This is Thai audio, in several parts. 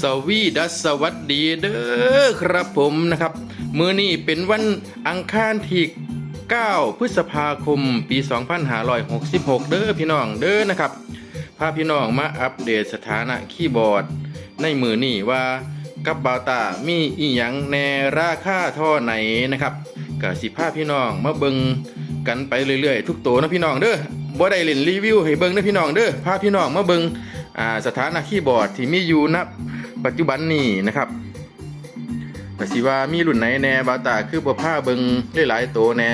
สวีดัสสวัสดีเด้อครับผมนะครับ มือนี้เป็นวันอังคารที่9พฤษภาคม ปี 2566 เด้อพี่น้องเด้อนะครับ พาพี่น้องมาอัปเดตสถานะคีย์บอร์ด ในมือนี้ว่ากับบาตามีอีหยังแนราคาท่าไหนนะครับก็สิพาพี่น้องมาเบิงกันไปเรื่อยๆ ทุกตัวนะพี่น้องเด้อบ่ได้เล่นรีวิวให้เบิงนะพี่น้องเด้อพาพี่น้องมาเบิงอ่าสถานะคีย์บอร์ดที่มีอยู่ณ ปัจจุบันนี้นะครับก็สิว่ามีรุ่นไหนแน่บาตาคือบ่พาเบิงได้หลายตัวแน่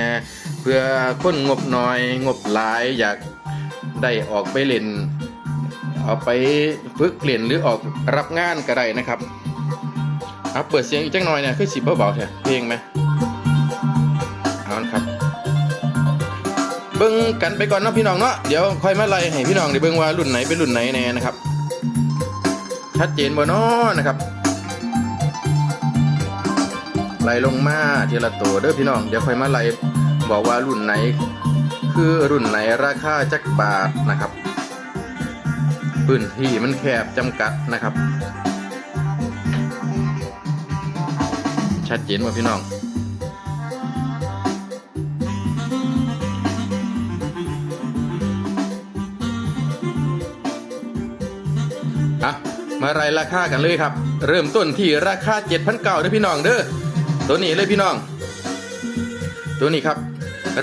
เพื่อคนงบน้อยงบหลายอยากได้ออกไปเล่น เอาไปฝึกเรียนหรือออกรับงานก็ได้นะครับเอาเปิดเสียงอีกจังหน่อยเนี่ยคือสิบเบาๆเถอะเพลงไหมเอาละครับ เบิ้งกันไปก่อนเนาะพี่น้องเนาะเดี๋ยวค่อยมาไล่ให้พี่น้องได้เบิ้งว่ารุ่นไหนเป็นรุ่นไหนแน่นะครับ ชัดเจนบ่นอนะครับไล่ลงมาทีละตัวเด้อพี่น้องเดี๋ยวค่อยมาไล่บอกว่ารุ่นไหน คือรุ่นไหนราคาจักบาทนะครับพื้นที่มันแคบจำกัดนะครับ ชัดเจนว่าพี่น้อง มารราคากันเลยครับ เริ่มต้นที่ราคา7,900เด้อพี่น้องเด้อตัวนี้เลยพี่น้อง ตัวนี้ครับ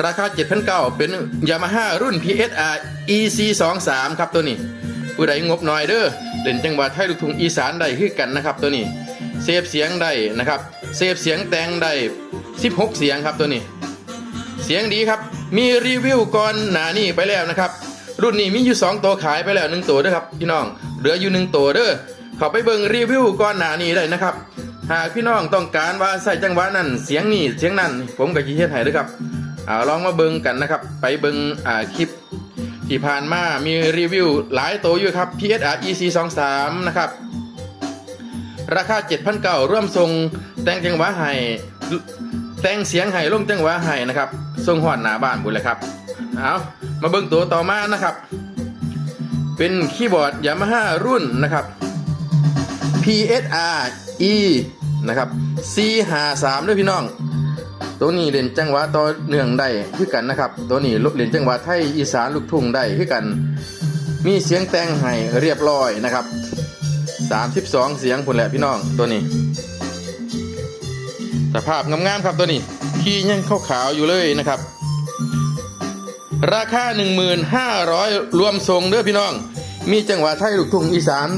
ราคา7,900เป็น Yamaha รุ่น PSR EC 2 3ครับตัวนี้ผู้ใดงบน้อยเด้อเล่นจังหวะไทยลูกทุ่งอีสานได้คือกันนะครับตัวนี้เซฟเสียงได้นะครับเซฟเสียงแต่งได้16 เสียงครับตัวนี้ เสียงดีครับ มีรีวิวก่อนหนานี่ไปแล้วนะครับรุ่นนี้มีอยู่ 2 ตัวขายไปแล้ว 1 ตัวเด้อครับพี่น้อง เหลืออยู่ 1 ตัวเด้อ เขาไปเบิ่งรีวิวก่อนหนานี้ได้นะครับ หากพี่น้องต้องการว่าใส่จังหวะนั้นเสียงนี่เสียงนั้นผมก็จะเฮ็ดให้ด้อครับเอาลองมาเบิ่งกันนะครับ ไปเบิ่งอ่าคลิปที่ผ่านมามีรีวิวหลายตัวอยู่ครับ PSR EC 2 3นะครับ ราคา7,900ร่วมทรงแต่งจังหวะไห้แต่งเสียงไห้ลงจังหวะไห้นะครับทรงหอดหนาบ้านบุญเลยครับเอามาเบิ่งตัวต่อมานะครับ เป็นคีย์บอร์ด Yamaha รุ่นนะครับ PSR E นะครับ C53 ด้วยพี่น้อง ตัวนี้เล่นจังหวะต่อเนื่องได้คือกันนะครับ ตัวนี้เล่นจังหวะไทยอีสานลูกทุ่งได้คือกัน มีเสียงแต่งให้เรียบร้อยนะครับ 32 เสียงพุ่นแหละพี่น้องตัวนี้สภาพงามๆครับตัวนี้ขี้ยังขาวๆอยู่เลยนะครับ ราคา 1,500 รวมทรงเด้อพี่น้อง มีจังหวะไทยลูกทุ่งอีสาน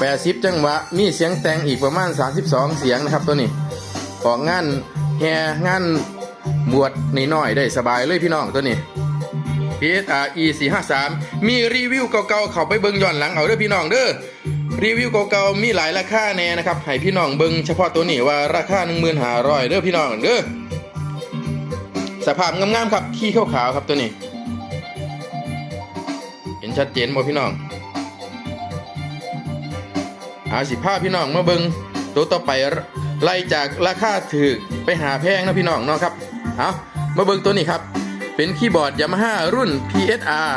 80 จังหวะ มีเสียงแต่งอีกประมาณ 32 เสียงนะครับตัวนี้ออกงานแห่งานบวชนิดหน่อยๆได้สบายเลยพี่น้องตัวนี้ PSR E 4 5 3มีรีวิวเก่าๆ เข้าไปเบิ่งย้อนหลังเอาเด้อพี่น้องเด้อรีวิวเก่าๆมีหลายราคาแน่นะครับให้พี่น้องเบิ่งเฉพาะตัวนี้ว่าราคา1,500เด้อพี่น้องเด้อสภาพงามๆครับขี้ขาวๆครับตัวนี้ เห็นชัดเจนบ่พี่น้อง อาสิพาพี่น้องมาเบิงตัวต่อไปไล่จากราคาถือไปหาแพงนะพี่น้องเนาะครับเอามาเบิงตัวนี้ครับ เป็นคีย์บอร์ด Yamaha รุ่น PSR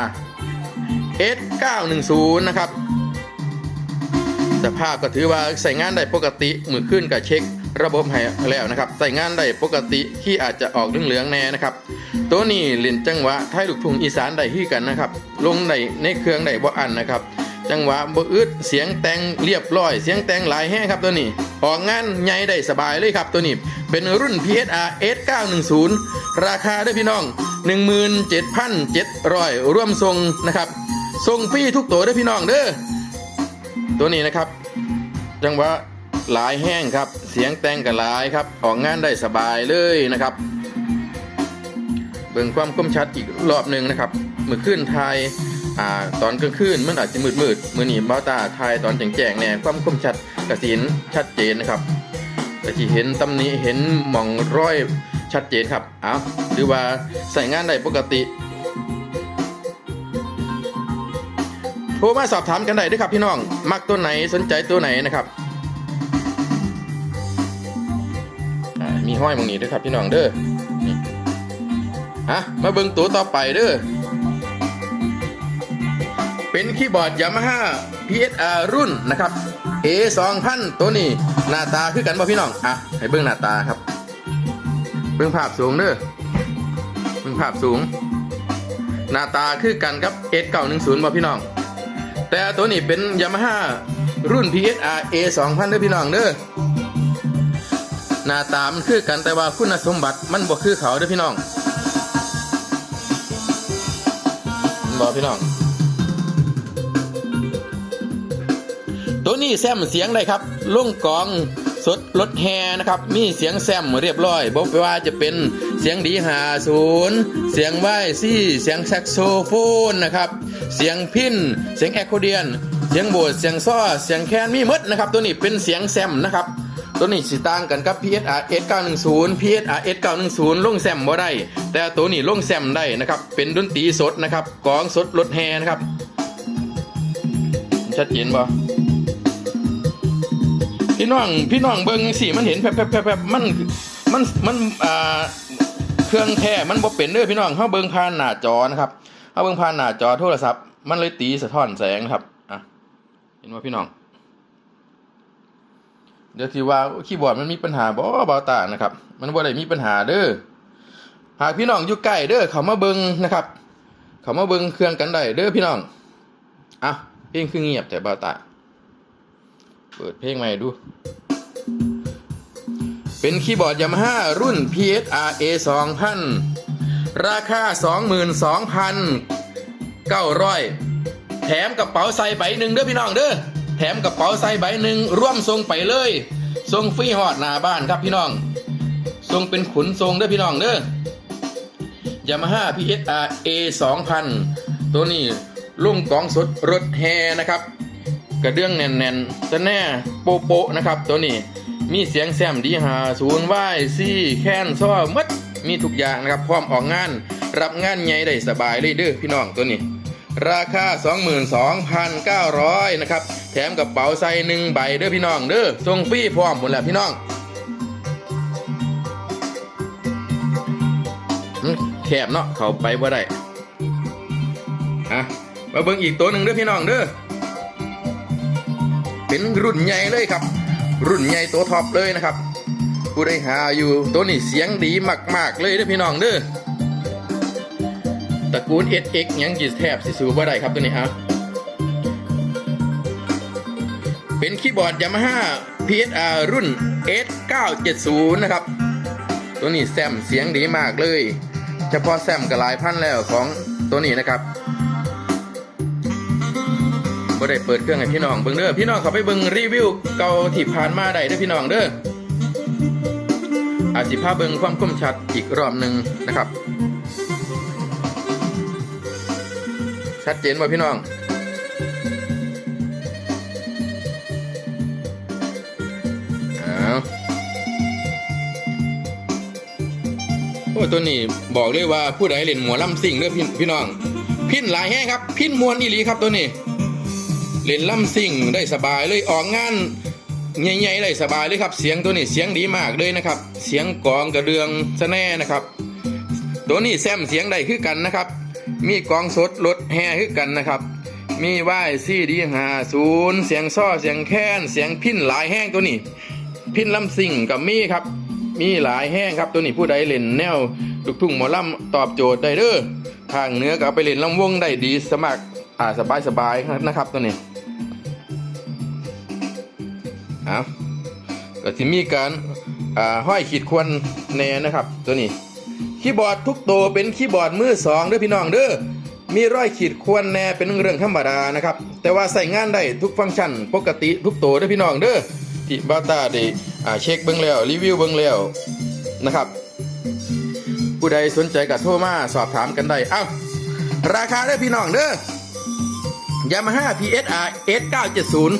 S910 นะครับสภาพก็ถือว่าใส่งานได้ปกติมือขึ้นกับเช็ค ระบบให้แล้วนะครับ ใส่งานได้ปกติที่อาจจะออกเหลืองๆแน่นะครับ ตัวนี้เล่นจังหวะไทยลูกทุ่งอีสานได้ที่กันนะครับ ลงได้ในเครื่องได้บ่อันนะครับ จังหวะบ่อึดเสียงแต่งเรียบร้อย เสียงแต่งหลายแห้งครับตัวนี้ออกงานใหญ่ได้สบายเลยครับตัวนี้ เป็นรุ่น PSR S910 ราคาด้วยพี่น้อง 17,700 ร่วมทรงนะครับทรงฟรีทุกตัวด้วยพี่น้องเด้อตัวนี้นะครับ จังหวะหลายแห้งครับ เสียงแต่งกับหลายครับ ออกงานได้สบายเลยนะครับ เบิ่งความคมชัดอีกรอบหนึ่งนะครับมือขึ้นไทย อ่าตอนกลางคืนมันอาจจะมืดมืดมือหนีเบ้าตาไทยตอนแจ้งๆเนี่ยความคมชัดกระสินชัดเจนนะครับก็จะเห็นตำหนี้เห็นหม่องร้อยชัดเจนครับเอาหรือว่าใส่งานได้ปกติโทรมาสอบถามกันได้ด้วยครับพี่น้อง มักตัวไหนสนใจตัวไหนนะครับมีห้อยมองนี้ด้วยครับพี่น้องเด้อนี่อะมาเบิ่งตัวต่อไปเด้อ เป็นคีย์บอร์ด Yamaha PSR รุ่นนะครับ A 2 0 0ตัวนี้หน้าตาคือกันบ่พี่น้อง อะ ให้เบิ่งหน้าตาครับ เบิ่งภาพสูงเด้อเบิ่งภาพสูง หน้าตาคือกันกับ S 910บ่พี่น้อง แต่ตัวนี้เป็น Yamaha รุ่น PSR A 2000เด้อพี่น้องเด้อหน้าตามันคือกันแต่ว่าคุณสมบัติมันบ่คือเขาเด้อพี่น้องบ่พี่น้อง ตัวนี้แซมเสียงเลยครับลุงกองสดรถแฮนะครับ มีเสียงแซมเรียบร้อยบอกว่าจะเป็นเสียงดีหาศูนย์เสียงไวซี่ เสียงแซกโซโฟนนะครับ เสียงพินเสียงแอคโคเดียน เสียงโบสเสียงซ้อเสียงแคนมีมดนะครับ ตัวนี้เป็นเสียงแซมนะครับตัวนี้สิต่างกันกับ PSR S910 PSR S910 ลงแซมบ่ได้ แต่ตัวนี้ลงแซมได้นะครับ เป็นดนตรีสดนะครับกองสดรถแฮนะครับ ชัดเจนบ่ พี่น้องพี่น้องเบิ่งสิมันเห็นแผลบๆมันมันมันอ่าเครื่องแท้มันบ่เป็นเด้อพี่น้องเฮาเบิ่งผ่านหน้าจอนะครับเฮาเบิ่งผ่านหน้าจอโทรศัพท์มันเลยตีสะท้อนแสงครับอะเห็นว่พี่น้อง เดี๋ยวที่ว่าคีย์บอร์ดมันมีปัญหาบ่เบาตานะครับ มันบ่ได้มีปัญหาเด้อหากพี่น้องอยู่ใกล้เด้อเขามาเบิ่งนะครับ เขามาเบิ่งเครื่องกันได้เด้อพี่น้องอะเพลงคือเงียบแต่เบาตา เปิดเพลงใหม่ดู เป็นคีย์บอร์ด Yamaha รุ่น PSR A 2000 ราคา 22,900 แถมกระเป๋าใส่ใบหนึ่งเด้อพี่น้องเด้อ แถมกระเป๋าใส่ใบหนึ่งร่วมทรงไปเลยทรงฟรีฮอดหน้าบ้านครับพี่น้องทรงเป็นขุนทรงเด้อพี่น้องเด้อ Yamaha PSR A 2000 ตัวนี้ลุ่งกองสดรถแฮนะครับ กระเดื่องแน่นๆจะแน่โปโปนะครับ ตัวนี้มีเสียงแซมดีหาศูนย์ไหวซี่แค้นซ้อมัดมีทุกอย่างนะครับ พร้อมออกงาน รับงานใหญ่ได้สบายเลยเด้อพี่น้องตัวนี้ ราคา 22,900นะครับ แถมกระเป๋าใส่หนึ่งใบเด้อพี่น้องเด้อส่งฟรีพร้อมหมดแล้วพี่น้องแคบเนาะเขาไปบ่ได้อะมาเบิ่งอีกตัวหนึ่งเด้อพี่น้องเด้อ เป็นรุ่นใหญ่เลยครับ รุ่นใหญ่ตัวท็อปเลยนะครับผู้ได้หาอยู่ตัวนี้เสียงดีมาก ๆ เลยเด้อพี่น้องเด้อตระกูล SX ยังจีแทบสิสูบ่ได้ครับตัวนี้อะเป็นคีย์บอร์ด Yamaha PSR รุ่น S970 นะครับ ตัวนี้แซมเสียงดีมากเลย เฉพาะแซมก็หลายพันแล้วของตัวนี้นะครับ บ่ได้เปิดเครื่องให้พี่น้องเบิ่งเด้อพี่น้องเขาไปเบิ่งรีวิวเก่าที่ผ่านมาได้เด้อพี่น้องเด้ออาจสิพาพเบิ่งความคมชัดอีกรอบหนึ่งนะครับ ชัดเจนบ่พี่น้องอ้าวโอ้ตัวนี้บอกเลยว่าผู้ใดเล่นหมอลำซิ่งเด้อพี่พี่น้อง พินหลายแห้งครับ พินมวนอีหลีครับตัวนี้ เล่นล่ำซิ่งได้สบายเลยออกงานใหญ่ๆได้สบายเลยครับ เสียงตัวนี้เสียงดีมากเลยนะครับ เสียงกลองกระเดืองสแน่นะครับ ตัวนี้แซมเสียงได้คือกันนะครับ มีกลองสดรถแห่คือกันนะครับ มีว่ายซี่ดีหาศูนย์เสียงซ้อเสียงแค้นเสียงพินหลายแห้งตัวนี้ พินลำซิ่งกับมีครับมีหลายแห้งครับตัวนี้ผู้ใดเล่นแนวลูกทุ่งหมอลำตอบโจทย์ได้เด้อทางเนื้อก็ไปเล่นลำวงได้ดีสมัครอ่าสบายสบายๆนะครับตัวนี้ เอาก็ที่มีการห้อยขีดควรแน่นะครับตัวนี้คีย์บอร์ดทุกตัวเป็นคีย์บอร์ดมือสองเด้อพี่น้องเด้อมีร้อยขีดควรแน่เป็นเรื่องธรรมดานะครับแต่ว่าใส่งานได้ทุกฟังก์ชันปกติทุกตัวเด้อพี่น้องเด้อที่บาตาได้เช็คเบิ้งแล้วรีวิวเบิ้งแล้วนะครับ ผู้ใดสนใจก็โทรมาสอบถามกันได้เอ้าราคาเด้พี่น้องเด้อ Yamaha PSR S970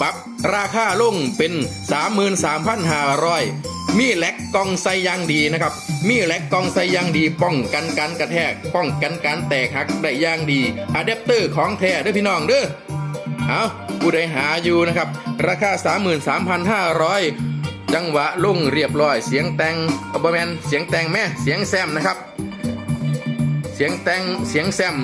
ปรับ ราคาลงเป็น 33,500 มีแหลกกองไซยางดีนะครับ มีแหลกกองไซยางดีป้องกันการกระแทก ป้องกันการแตกหักได้ย่างดีอะแดปเตอร์ของแท้เด้อพี่น้องเด้อเอาผู้ใดหาอยู่นะครับ ราคา 33,500 จังหวะลงเรียบร้อย เสียงแตงอับแมนเสียงแตงแม่เสียงแซมนะครับ เสียงแตงเสียงแซม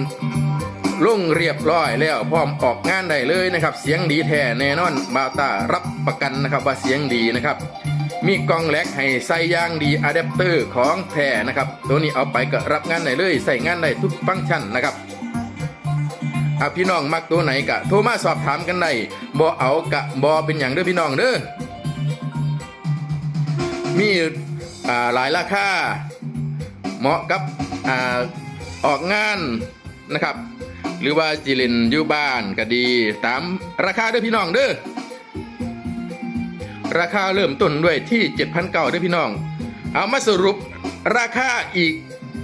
ลงเรียบร้อยแล้วพร้อมออกงานได้เลยนะครับ เสียงดีแท้แน่นอนบาวตารับประกันนะครับว่าเสียงดีนะครับ มีกล้องแลกให้ใส่ยางดีอะแดปเตอร์ของแท้นะครับ ตัวนี้เอาไปก็รับงานได้เลยใส่งานได้ทุกฟังก์ชันนะครับอะพี่น้องมักตัวไหนกะโทรมาสอบถามกันได้บ่เอากะบ่เป็นอย่างเด้อพี่น้องเด้อมีอ่าหลายราคาเหมาะกับอ่าออกงานนะครับ หรือว่าจิลินอยู่บ้านก็ดี ตามราคาด้อพี่น้องเด้อราคาเริ่มต้นด้วยที่7,900ด้วยพี่น้อง เอามาสรุปราคาอีก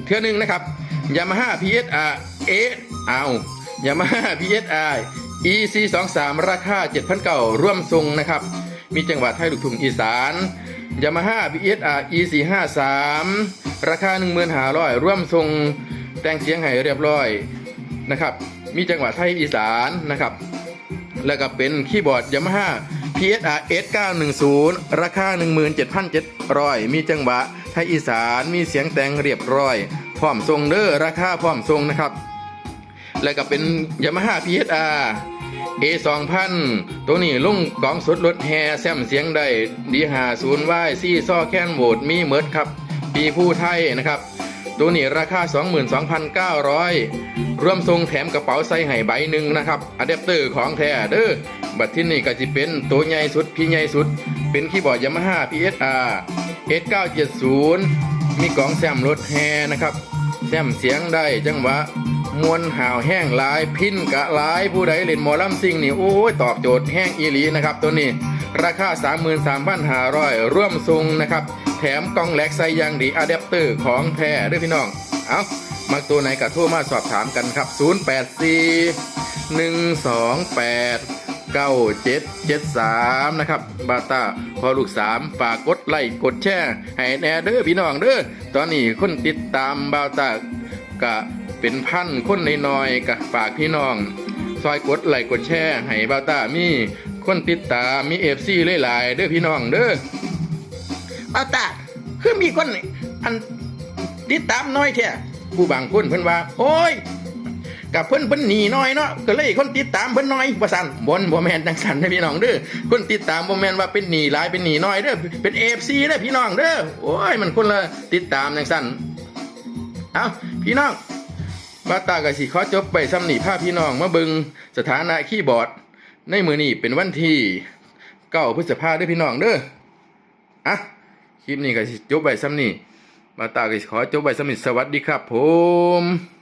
เทื่อนึงนะครับ Yamaha PSR เอเอายามาฮ่า PSR EC 2 3ราคา7,900ร่วมทรงนะครับ มีจังหวัดไทยลูกทุ่งอีสานยามาฮ่า PSR EC 5 3ราคา 1,500ร่วมทรงแต่งเสียงให้เรียบร้อย นะครับ มีจังหวัดไทยอีสานนะครับ แล้วก็เป็นคีย์บอร์ด Yamaha PSR S910 ราคา 17,700 มีจังหวะไทยอีสานมีเสียงแต่งเรียบร้อยพร้อมทรงเด้อราคาพร้อมทรงนะครับ แล้วก็เป็น Yamaha PSR A 2000 ตัวนี้ลุงกองสุดรถแฮแซมเสียงได้ดีหาศูนย์วายซี่ซ่อแค้นโหวดมีเมิดครับ ปีผู้ไทยนะครับ ตัวนี้ราคา 22,900 รวมทรงแถมกระเป๋าใส่ให้ใบหนึ่งนะครับอะแดปเตอร์ของแท้เด้อบัดที่นี่ก็จะเป็นตัวใหญ่สุดพี่ใหญ่สุด เป็นคีย์บอร์ด Yamaha PSR S970 มีกล่องแซมรถแฮนะครับ แซมเสียงได้จังหวะมวนห่าวแห้งลาย พินกะลายผู้ใดเล่นหมอลำซิงนี่โอ้ยตอบโจทย์แห้งอีหลีนะครับตัวนี้ ราคา 33,500ร่วมทรงนะครับ แถมกล้องแหลกใส่ยางดีอะแดปเตอร์ของแท้ด้วยพี่น้อง เอามักตัวไหนก็โทรมาสอบถามกันครับ 084 128 9773 นะครับ บาตาพอลูกสามฝากกดไลค์กดแชร์ให้แน่เด้อพี่น้องเด้อตอนนี้คนติดตามบาตากะเป็นพันคนน้อยๆกะฝากพี่น้อง ซอยกดไลค์กดแชร์ให้บาตามี คนติดตามมีเอฟซีหลายๆเด้อพี่น้องเด้อเอาตาคือมีคนอันติดตามน้อยแท้ผู้บางคนเพิ่นว่า โอ้ยกับเพิ่นเพิ่นหนีน้อยเนาะก็เลยคนติดตามเพิ่นน้อยว่าซั่นบนบ่แม่นจังซั่นนะพี่น้องเด้อคนติดตามบ่แม่นว่าเป็นหนีหลายเป็นหนีน้อยเด้อเป็น AFC เด้อพี่น้องเด้อโอ้ยมันคนละติดตามจังซั่นเอาพี่น้องบาตาก็สิขอจบไปซ้ำหนี่พาพี่น้องมาบิ่งสถานะคีย์บอร์ด ในมือนี้เป็นวันที่เก้าพฤษภาด้อพี่น้องเด้ออะคลิปนี้ก็จบไปซ้ำนี่มาตาก็สิขอจบไปซ้ำนี่สวัสดีครับผม